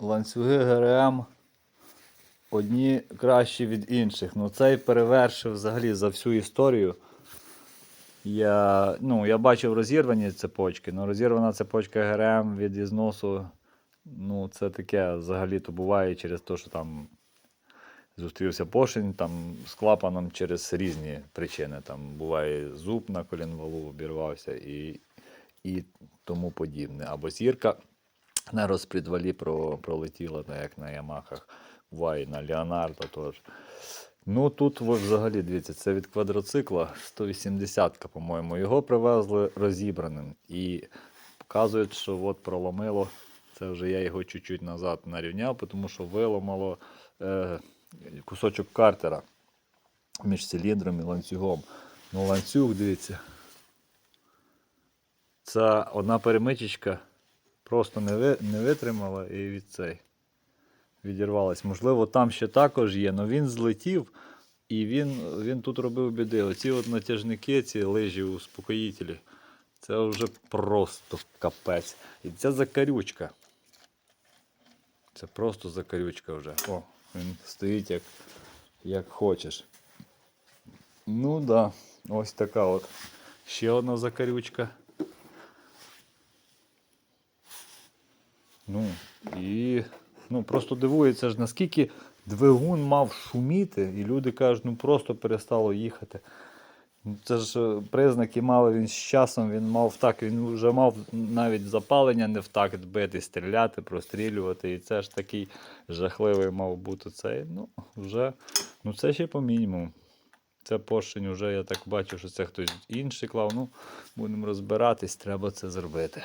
ланцюги ГРМ одні кращі від інших. Ну цей перевершив взагалі за всю історію. Я, ну, я бачив розірвані цепочки, але розірвана цепочка ГРМ від ізносу. Ну, це таке взагалі-то буває через те, що там зустрівся поршень там, з клапаном через різні причини. Там буває зуб на колінвалу обірвався і, і тому подібне. Або зірка на розпредвалі про, пролетіла, так як на Ямахах, буває і на Леонардо теж. Ну тут ви взагалі дивіться, це від квадроцикла 180-ка, по-моєму. Його привезли розібраним. І показують, що от проломило. Це вже я його чуть-чуть назад нарівняв, тому що виламало е, кусочок картера між циліндром і ланцюгом. Ну, ланцюг, дивіться. Ця одна перемичечка просто не, ви, не витримала і від цей відірвалась. Можливо, там ще також є, але він злетів і він, він тут робив біди. Оці от натяжники, ці лижі успокоїтелі, це вже просто капець. І ця закарючка. Це просто закарючка вже. О, він стоїть як, як хочеш. Ну да, ось така от. Ще одна закарючка. Ну, і ну, просто дивується ж, наскільки двигун мав шуміти, і люди кажуть, ну просто перестало їхати. Ну, Це ж е, признаки мали він з часом, він мав так, він вже мав навіть запалення не в такт бити, стріляти, прострілювати. І це ж такий жахливий мав бути цей. Ну, вже, ну це ще по мінімуму. Це поршень вже я так бачу, що це хтось інший клав. Ну, будемо розбиратись, треба це зробити.